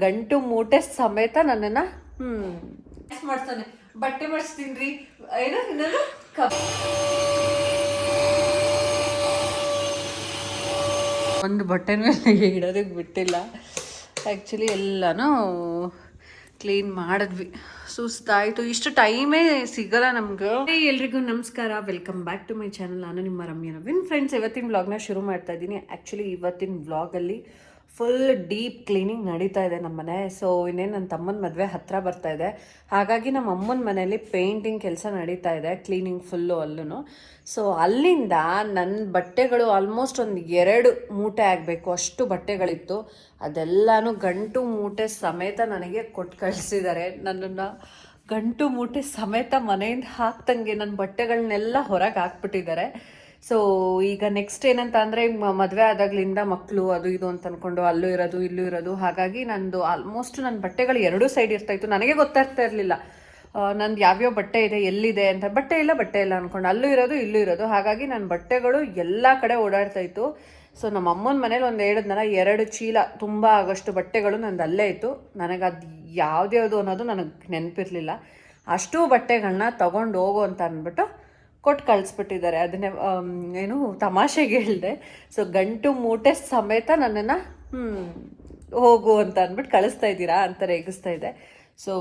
ಗಂಟು ಮೂಟೆ ಸಮೇತ ನನ್ನನ್ನ ಹ್ಮ್. ಮಾಡ್ತಾನೆ ಬಟ್ಟೆ ಮಾಡಿಸ್ತೀನಿ ಏನೋ ಇನ್ನೊಂದು ಕಪ್ ಒಂದು ಬಟ್ಟೆ ಮೇಲೆ ಇಡೋದಕ್ಕೆ ಬಿಟ್ಟಿಲ್ಲ. ಆ್ಯಕ್ಚುಲಿ ಎಲ್ಲನೂ ಕ್ಲೀನ್ ಮಾಡಿದ್ವಿ. ಸುಸ್ತಾಯಿತು. ಇಷ್ಟು ಟೈಮೇ ಸಿಗಲ್ಲ ನಮ್ಗೆ. ಎಲ್ರಿಗೂ ನಮಸ್ಕಾರ. Welcome back to my channel ನಾನು ನಿಮ್ಮ ರಮ್ಯ ನವೀನ್. ಫ್ರೆಂಡ್ಸ್ ಇವತ್ತಿನ ವ್ಲಾಗ್ನ ಶುರು ಮಾಡ್ತಾ ಇದ್ದೀನಿ. ಆ್ಯಕ್ಚುಲಿ ಇವತ್ತಿನ ವ್ಲಾಗಲ್ಲಿ ಫುಲ್ ಡೀಪ್ ಕ್ಲೀನಿಂಗ್ ನಡೀತಾ ಇದೆ ನಮ್ಮ ಮನೆ. ಸೊ ಇನ್ನೇನು ನನ್ನ ತಮ್ಮನ ಮದುವೆ ಹತ್ತಿರ ಬರ್ತಾ ಇದೆ. ಹಾಗಾಗಿ ನಮ್ಮ ಅಮ್ಮನ ಮನೆಯಲ್ಲಿ ಪೇಂಟಿಂಗ್ ಕೆಲಸ ನಡೀತಾ ಇದೆ ಕ್ಲೀನಿಂಗ್ ಫುಲ್ಲು ಅಲ್ಲೂ ಸೊ ಅಲ್ಲಿಂದ ನನ್ನ ಬಟ್ಟೆಗಳು ಆಲ್ಮೋಸ್ಟ್ ಒಂದು ಎರಡು ಮೂಟೆ ಆಗಬೇಕು, ಅಷ್ಟು ಬಟ್ಟೆಗಳಿತ್ತು. ಅದೆಲ್ಲನೂ ಗಂಟು ಮೂಟೆ ಸಮೇತ ನನಗೆ ಕೊಟ್ಟು ಕಳಿಸಿದ್ದಾರೆ. ನನ್ನನ್ನು ಗಂಟು ಮೂಟೆ ಸಮೇತ ಮನೆಯಿಂದ ಹಾಕ್ತಂಗೆ ನನ್ನ ಬಟ್ಟೆಗಳನ್ನೆಲ್ಲ ಹೊರಗೆ ಹಾಕ್ಬಿಟ್ಟಿದ್ದಾರೆ. ಸೊ ಈಗ ನೆಕ್ಸ್ಟ್ ಏನಂತ ಅಂದರೆ ಮದುವೆ ಆದಾಗ್ಲಿಂದ ಮಕ್ಕಳು ಅದು ಇದು ಅಂತ ಅಂದ್ಕೊಂಡು ಅಲ್ಲೂ ಇರೋದು, ಇಲ್ಲೂ ಇರೋದು. ಹಾಗಾಗಿ ನಂದು ಆಲ್ಮೋಸ್ಟ್ ನನ್ನ ಬಟ್ಟೆಗಳು ಎರಡೂ ಸೈಡ್ ಇರ್ತಾ ಇತ್ತು. ನನಗೆ ಗೊತ್ತಾಗ್ತಾ ಇರಲಿಲ್ಲ. ನಂದು ಯಾವ್ಯಾವ ಬಟ್ಟೆ ಇದೆ, ಎಲ್ಲಿದೆ ಅಂತ. ಬಟ್ಟೆ ಇಲ್ಲ ಬಟ್ಟೆ ಇಲ್ಲ ಅಂದ್ಕೊಂಡು ಅಲ್ಲೂ ಇರೋದು, ಇಲ್ಲೂ ಇರೋದು. ಹಾಗಾಗಿ ನನ್ನ ಬಟ್ಟೆಗಳು ಎಲ್ಲ ಕಡೆ ಓಡಾಡ್ತಾ ಇತ್ತು. ಸೊ ನಮ್ಮ ಅಮ್ಮನ ಮನೇಲಿ ಒಂದು ಹೇಳಿದ್ನಲ್ಲ ಎರಡು ಚೀಲ ತುಂಬ ಆಗೋಷ್ಟು ಬಟ್ಟೆಗಳು ನಂದು ಅಲ್ಲೇ ಇತ್ತು. ನನಗೆ ಅದು ಯಾವ್ದ್ಯಾವುದು ಅನ್ನೋದು ನನಗೆ ನೆನಪಿರಲಿಲ್ಲ. ಅಷ್ಟು ಬಟ್ಟೆಗಳನ್ನ ತಗೊಂಡು ಹೋಗು ಅಂತ ಅಂದ್ಬಿಟ್ಟು ಕೊಟ್ಟು ಕಳಿಸ್ಬಿಟ್ಟಿದ್ದಾರೆ. ಅದನ್ನೇ ಏನು ತಮಾಷೆಗೆ ಹೇಳಿದೆ. ಸೊ ಗಂಟು ಮೂಟೆ ಸಮೇತ ನನ್ನನ್ನು ಹೋಗು ಅಂತ ಅಂದ್ಬಿಟ್ಟು ಕಳಿಸ್ತಾ ಇದ್ದೀರಾ ಅಂತ ರೇಗಿಸ್ತಾ ಇದೆ. ಸೊ